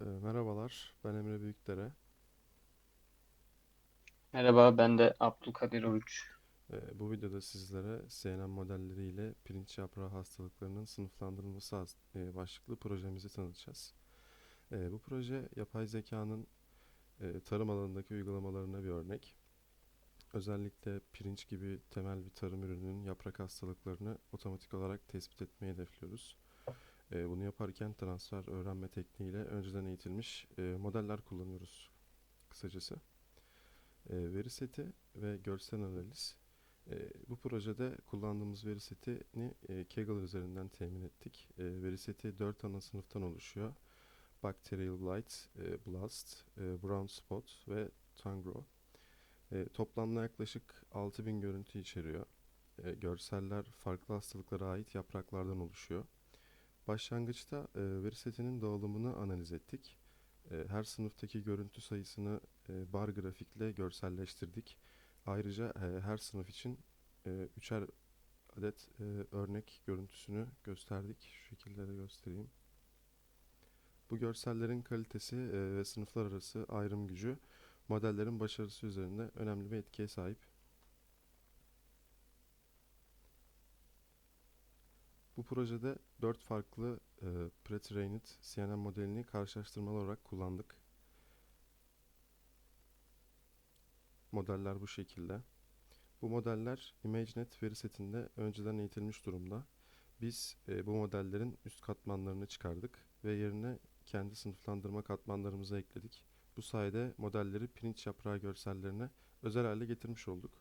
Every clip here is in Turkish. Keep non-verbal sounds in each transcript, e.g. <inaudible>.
Ee, merhabalar, ben Emre Büyükdere. Merhaba, ben de Abdülkadir Oruç. Ee, bu videoda sizlere CNN modelleri ile pirinç yaprağı hastalıklarının sınıflandırılması e, başlıklı projemizi tanıtacağız. Ee, bu proje yapay zekanın e, tarım alanındaki uygulamalarına bir örnek. Özellikle pirinç gibi temel bir tarım ürününün yaprak hastalıklarını otomatik olarak tespit etmeyi hedefliyoruz. Ee, bunu yaparken transfer öğrenme tekniğiyle önceden eğitilmiş e, modeller kullanıyoruz kısacası. E, veri seti ve görsel analiz. E, bu projede kullandığımız veri setini e, Kaggle üzerinden temin ettik. Veri seti 4 ana sınıftan oluşuyor. Bacterial Blight, Blast, Brown Spot ve Tangrow. E, toplamda yaklaşık 6000 görüntü içeriyor. Görseller farklı hastalıklara ait yapraklardan oluşuyor. Başlangıçta e, veri setinin dağılımını analiz ettik. E, her sınıftaki görüntü sayısını e, bar grafikle görselleştirdik. Ayrıca e, her sınıf için e, üçer adet e, örnek görüntüsünü gösterdik. Şu şekilde de göstereyim. Bu görsellerin kalitesi e, ve sınıflar arası ayrım gücü modellerin başarısı üzerinde önemli bir etkiye sahip. Bu projede 4 farklı e, pre-trained CNN modelini karşılaştırmalı olarak kullandık. Modeller bu şekilde. Bu modeller ImageNet veri setinde önceden eğitilmiş durumda. Biz e, bu modellerin üst katmanlarını çıkardık ve yerine kendi sınıflandırma katmanlarımızı ekledik. Bu sayede modelleri pirinç yaprağı görsellerine özel hale getirmiş olduk.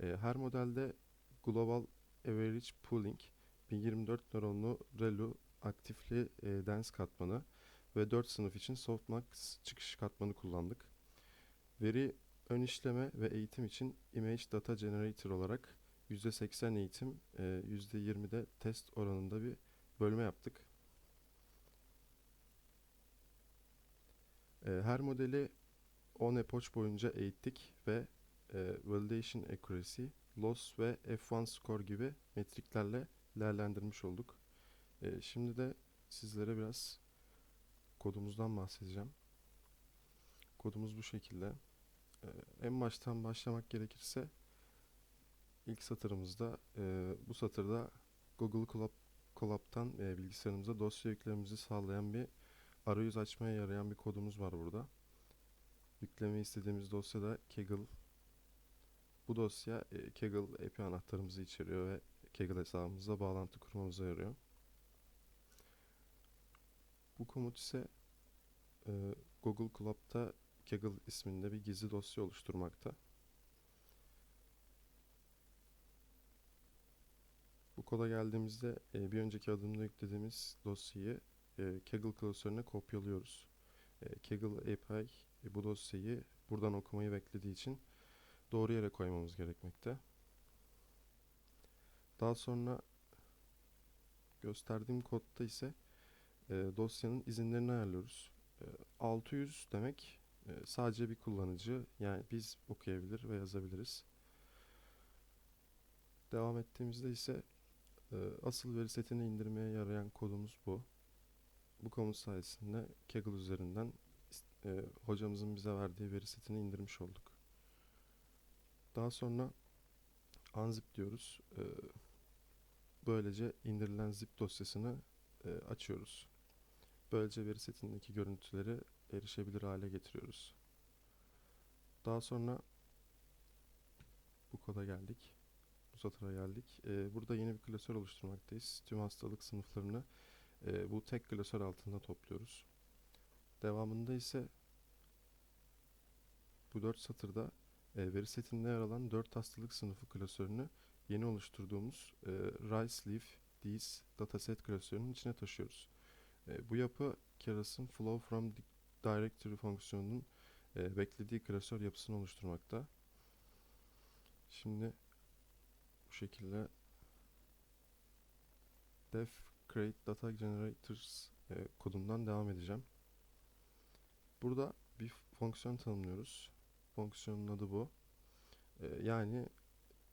E, her modelde Global Average Pooling 1024 nöronlu ReLU aktifli e, dens katmanı ve 4 sınıf için Softmax çıkış katmanı kullandık. Veri ön işleme ve eğitim için Image Data Generator olarak %80 eğitim, e, %20 de test oranında bir bölme yaptık. E, her modeli 10 epoch boyunca eğittik ve e, Validation Accuracy, Loss ve F1 Score gibi metriklerle değerlendirmiş olduk. E, şimdi de sizlere biraz kodumuzdan bahsedeceğim. Kodumuz bu şekilde. E, en baştan başlamak gerekirse ilk satırımızda e, bu satırda Google Colab, Colab'dan e, bilgisayarımıza dosya yüklememizi sağlayan bir arayüz açmaya yarayan bir kodumuz var burada. Yükleme istediğimiz dosya da Kaggle. Bu dosya e, Kaggle API anahtarımızı içeriyor ve Kaggle hesabımızla bağlantı kurmamıza yarıyor. Bu komut ise e, Google Colab'da Kaggle isminde bir gizli dosya oluşturmakta. Bu koda geldiğimizde e, bir önceki adımda yüklediğimiz dosyayı e, Kaggle klasörüne kopyalıyoruz. E, Kaggle API e, bu dosyayı buradan okumayı beklediği için doğru yere koymamız gerekmekte. Daha sonra gösterdiğim kodda ise e, dosyanın izinlerini ayarlıyoruz. E, 600 demek e, sadece bir kullanıcı yani biz okuyabilir ve yazabiliriz. Devam ettiğimizde ise e, asıl veri setini indirmeye yarayan kodumuz bu. Bu komut sayesinde Kaggle üzerinden e, hocamızın bize verdiği veri setini indirmiş olduk. Daha sonra unzip diyoruz. E, böylece indirilen zip dosyasını e, açıyoruz. Böylece veri setindeki görüntüleri erişebilir hale getiriyoruz. Daha sonra bu koda geldik. Bu satıra geldik. E, burada yeni bir klasör oluşturmaktayız. Tüm hastalık sınıflarını e, bu tek klasör altında topluyoruz. Devamında ise bu dört satırda e, veri setinde yer alan dört hastalık sınıfı klasörünü yeni oluşturduğumuz e, Rice Leaf These dataset klasörünün içine taşıyoruz. E, bu yapı Keras'ın Flow from Directory fonksiyonunun e, beklediği klasör yapısını oluşturmakta. Şimdi bu şekilde def create data generators e, kodundan devam edeceğim. Burada bir fonksiyon tanımlıyoruz. Fonksiyonun adı bu. E, yani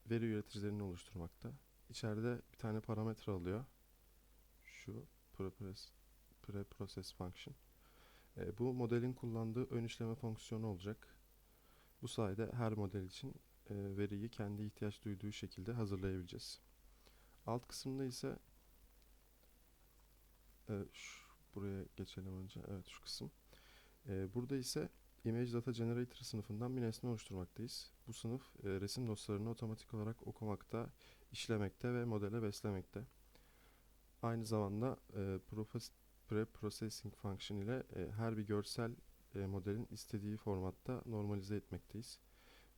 veri üreticilerini oluşturmakta. İçeride bir tane parametre alıyor. Şu preprocess, preprocess function. E, bu modelin kullandığı ön işleme fonksiyonu olacak. Bu sayede her model için e, veriyi kendi ihtiyaç duyduğu şekilde hazırlayabileceğiz. Alt kısımda ise e, şu, buraya geçelim önce. Evet şu kısım. E, burada ise Image Data Generator sınıfından bir nesne oluşturmaktayız. Bu sınıf e, resim dosyalarını otomatik olarak okumakta, işlemekte ve modele beslemekte. Aynı zamanda e, pre-processing function ile e, her bir görsel e, modelin istediği formatta normalize etmekteyiz.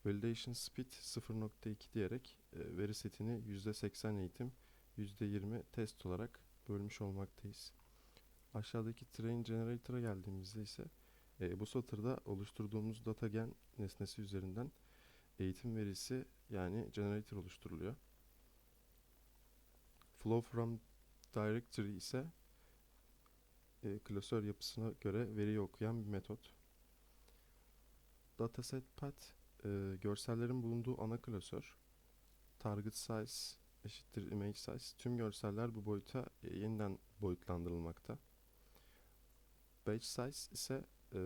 Validation speed 0.2 diyerek e, veri setini %80 eğitim, %20 test olarak bölmüş olmaktayız. Aşağıdaki train generator'a geldiğimizde ise e, bu satırda oluşturduğumuz datagen nesnesi üzerinden eğitim verisi yani generator oluşturuluyor. Flow from directory ise e, klasör yapısına göre veriyi okuyan bir metot. Dataset path e, görsellerin bulunduğu ana klasör. Target size eşittir image size. Tüm görseller bu boyuta e, yeniden boyutlandırılmakta. Batch size ise e,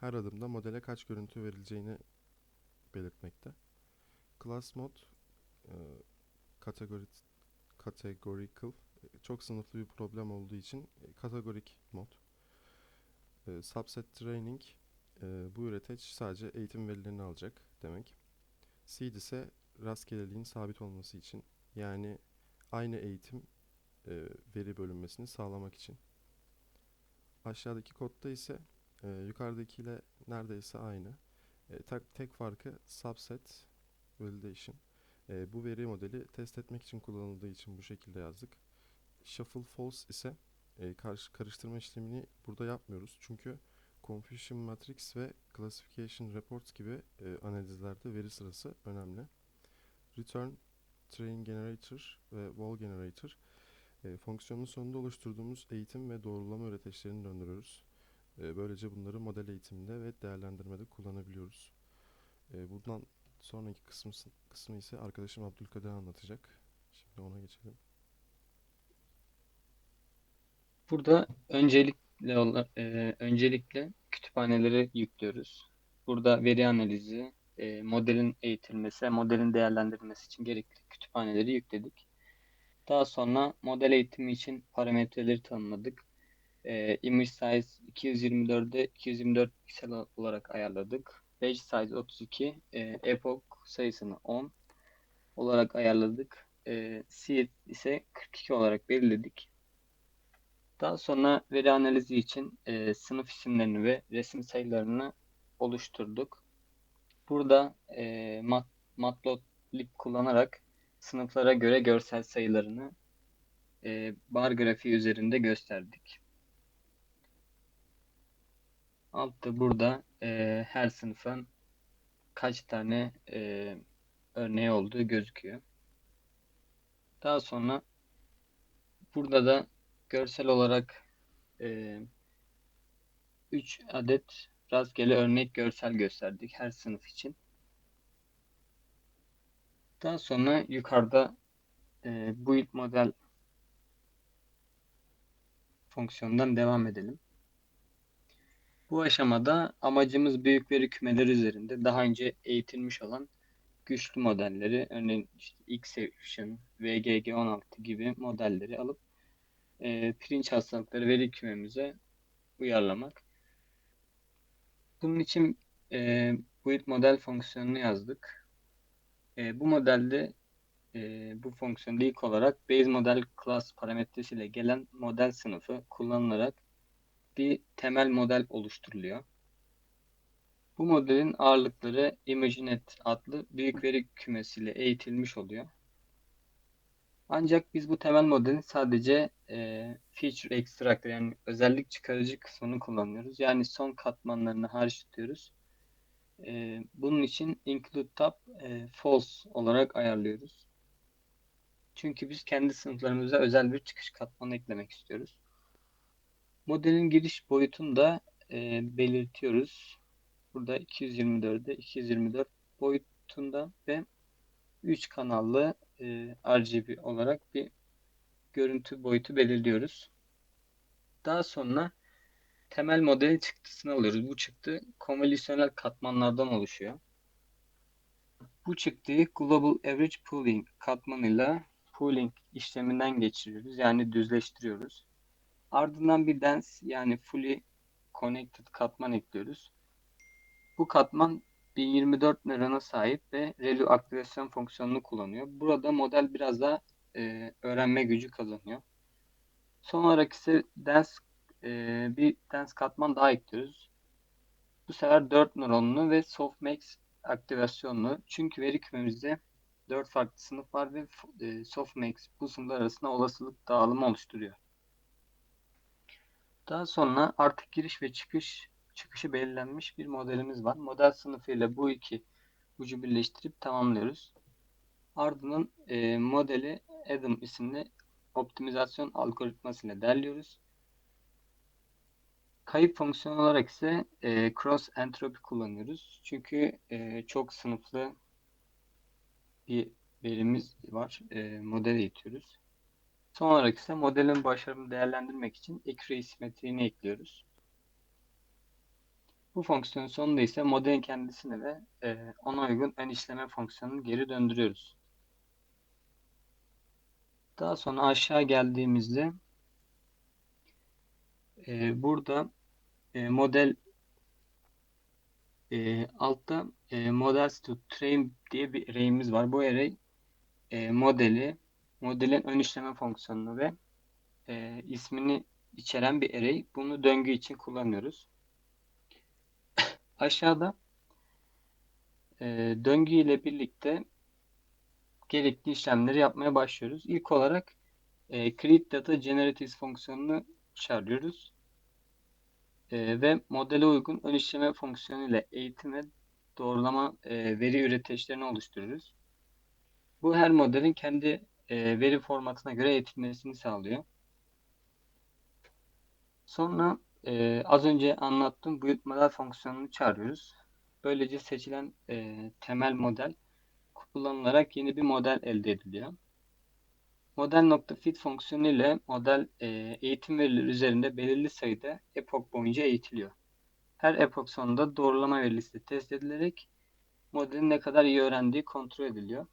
her adımda modele kaç görüntü verileceğini belirtmekte. Class mod e, kategori categorical e, çok sınıflı bir problem olduğu için e, kategorik mod. E, subset training e, bu üreteç sadece eğitim verilerini alacak demek. Seed ise rastgeleliğin sabit olması için yani aynı eğitim e, veri bölünmesini sağlamak için. Aşağıdaki kodda ise e, yukarıdakiyle neredeyse aynı. E, tek, tek farkı subset validation. E, bu veri modeli test etmek için kullanıldığı için bu şekilde yazdık. Shuffle false ise e, karış, karıştırma işlemini burada yapmıyoruz. Çünkü Confusion Matrix ve Classification Reports gibi e, analizlerde veri sırası önemli. Return, Train Generator ve Wall Generator e, fonksiyonun sonunda oluşturduğumuz eğitim ve doğrulama üreteçlerini döndürüyoruz. E, böylece bunları model eğitiminde ve değerlendirmede kullanabiliyoruz. E, bundan sonraki kısmı, kısmı ise arkadaşım Abdülkadir anlatacak. Şimdi ona geçelim. Burada öncelikle e, öncelikle kütüphaneleri yüklüyoruz. Burada veri analizi, e, modelin eğitilmesi, modelin değerlendirilmesi için gerekli kütüphaneleri yükledik. Daha sonra model eğitimi için parametreleri tanımladık. E, image size 224'e 224 piksel olarak ayarladık. Page size 32, e, epoch sayısını 10 olarak ayarladık. E, seed ise 42 olarak belirledik. Daha sonra veri analizi için e, sınıf isimlerini ve resim sayılarını oluşturduk. Burada e, mat, matplotlib kullanarak sınıflara göre görsel sayılarını e, bar grafiği üzerinde gösterdik. Altta burada e, her sınıfın kaç tane e, örneği olduğu gözüküyor. Daha sonra burada da görsel olarak e, 3 adet rastgele örnek görsel gösterdik her sınıf için. Daha sonra yukarıda e, build model fonksiyonundan devam edelim. Bu aşamada amacımız büyük veri kümeleri üzerinde daha önce eğitilmiş olan güçlü modelleri, örneğin işte Xception, VGG16 gibi modelleri alıp e, pirinç hastalıkları veri kümemize uyarlamak. Bunun için e, build model fonksiyonunu yazdık. E, bu modelde e, bu fonksiyonda ilk olarak base model class parametresiyle gelen model sınıfı kullanılarak bir temel model oluşturuluyor. Bu modelin ağırlıkları ImageNet adlı büyük veri kümesiyle eğitilmiş oluyor. Ancak biz bu temel modelin sadece e, feature extractor yani özellik çıkarıcı kısmını kullanıyoruz. Yani son katmanlarını hariç tutuyoruz. E, bunun için include tab e, false olarak ayarlıyoruz. Çünkü biz kendi sınıflarımıza özel bir çıkış katmanı eklemek istiyoruz. Modelin giriş boyutunu da e, belirtiyoruz. Burada 224'de 224 boyutunda ve 3 kanallı e, RGB olarak bir görüntü boyutu belirliyoruz. Daha sonra temel model çıktısını alıyoruz. Bu çıktı konvolüsyonel katmanlardan oluşuyor. Bu çıktıyı Global Average Pooling katmanıyla pooling işleminden geçiriyoruz. Yani düzleştiriyoruz. Ardından bir dense yani fully connected katman ekliyoruz. Bu katman 1024 nörona sahip ve ReLU aktivasyon fonksiyonunu kullanıyor. Burada model biraz daha e, öğrenme gücü kazanıyor. Son olarak ise dense e, bir dense katman daha ekliyoruz. Bu sefer 4 nöronlu ve softmax aktivasyonlu. Çünkü veri kümemizde 4 farklı sınıf var ve e, softmax bu sınıflar arasında olasılık dağılımı oluşturuyor. Daha sonra artık giriş ve çıkış çıkışı belirlenmiş bir modelimiz var. Model sınıfıyla bu iki ucu birleştirip tamamlıyoruz. Ardından e, modeli Adam isimli optimizasyon algoritması ile derliyoruz. Kayıp fonksiyon olarak ise e, cross entropy kullanıyoruz. Çünkü e, çok sınıflı bir verimiz var. E, model eğitiyoruz. Son olarak ise modelin başarımını değerlendirmek için accuracy simetriğini ekliyoruz. Bu fonksiyonun sonunda ise modelin kendisini ve e, ona uygun ön işleme fonksiyonunu geri döndürüyoruz. Daha sonra aşağı geldiğimizde e, burada e, model altta models to train diye bir array'imiz var. Bu array modeli, modelin ön işleme fonksiyonunu ve e, ismini içeren bir array. Bunu döngü için kullanıyoruz. <laughs> Aşağıda e, döngü ile birlikte gerekli işlemleri yapmaya başlıyoruz. İlk olarak e, create data generators fonksiyonunu çağırıyoruz. E, ve modele uygun ön işleme fonksiyonu ile eğitim ve doğrulama e, veri üreticilerini oluşturuyoruz. Bu her modelin kendi e, veri formatına göre eğitilmesini sağlıyor. Sonra e, az önce anlattığım model fonksiyonunu çağırıyoruz. Böylece seçilen e, temel model kullanılarak yeni bir model elde ediliyor. Model.fit fonksiyonu ile model e, eğitim verileri üzerinde belirli sayıda epok boyunca eğitiliyor. Her epok sonunda doğrulama verisi test edilerek modelin ne kadar iyi öğrendiği kontrol ediliyor.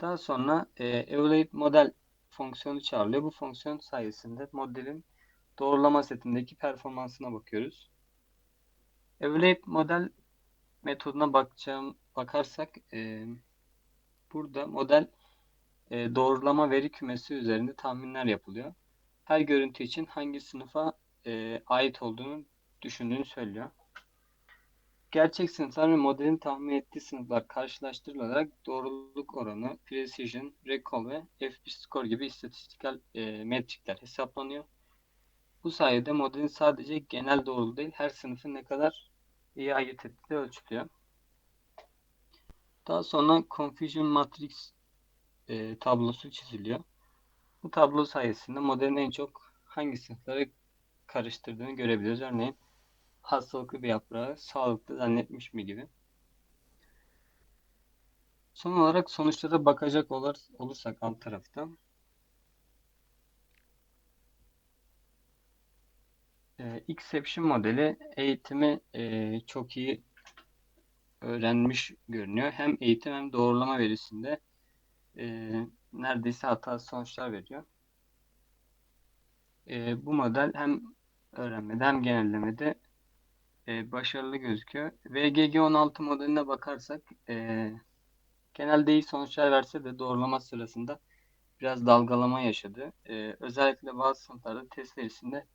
Daha sonra e, evaluate model fonksiyonu çağrılıyor. Bu fonksiyon sayesinde modelin doğrulama setindeki performansına bakıyoruz. Evaluate model metoduna bakacağım bakarsak e, burada model e, doğrulama veri kümesi üzerinde tahminler yapılıyor. Her görüntü için hangi sınıfa e, ait olduğunu düşündüğünü söylüyor. Gerçek ve modelin tahmin ettiği sınıflar karşılaştırılarak doğruluk oranı, precision, recall ve F1 score gibi istatistiksel e, metrikler hesaplanıyor. Bu sayede modelin sadece genel doğruluğu değil, her sınıfın ne kadar iyi ayırt ettiği ölçülüyor. Daha sonra Confusion Matrix e, tablosu çiziliyor. Bu tablo sayesinde modelin en çok hangi sınıfları karıştırdığını görebiliyoruz. Örneğin hastalıklı bir yaprağı sağlıklı zannetmiş mi gibi. Son olarak sonuçlara bakacak olur, olursak alt tarafta e, Exception modeli eğitimi e, çok iyi öğrenmiş görünüyor. Hem eğitim hem doğrulama verisinde e, neredeyse hatasız sonuçlar veriyor. E, bu model hem öğrenmede hem genellemede e, başarılı gözüküyor. VGG16 modeline bakarsak e, genelde iyi sonuçlar verse de doğrulama sırasında biraz dalgalama yaşadı. E, özellikle bazı sınıflarda test verisinde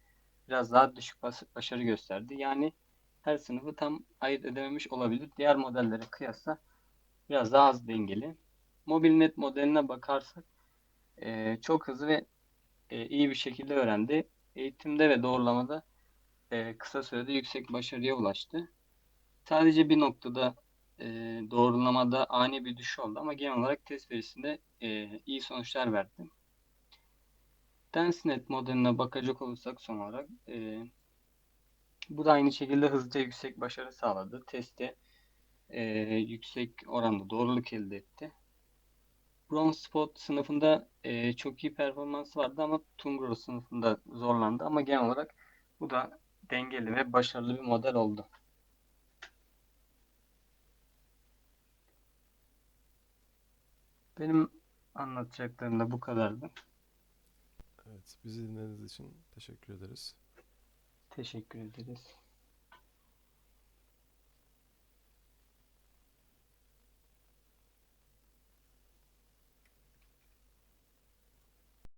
biraz daha düşük başarı gösterdi. Yani her sınıfı tam ayırt edememiş olabilir. Diğer modellere kıyasla biraz daha az dengeli. MobileNet modeline bakarsak e, çok hızlı ve e, iyi bir şekilde öğrendi. Eğitimde ve doğrulamada e, kısa sürede yüksek başarıya ulaştı. Sadece bir noktada e, doğrulamada ani bir düşüş oldu ama genel olarak test verisinde e, iyi sonuçlar verdi. DenseNet modeline bakacak olursak son olarak e, bu da aynı şekilde hızlıca yüksek başarı sağladı. Testte e, yüksek oranda doğruluk elde etti. Bronze Spot sınıfında e, çok iyi performansı vardı ama Tungro sınıfında zorlandı. Ama genel olarak Bu da dengeli ve başarılı bir model oldu. Benim anlatacaklarım da bu kadardı. Evet, bizi dinlediğiniz için teşekkür ederiz. Teşekkür ederiz.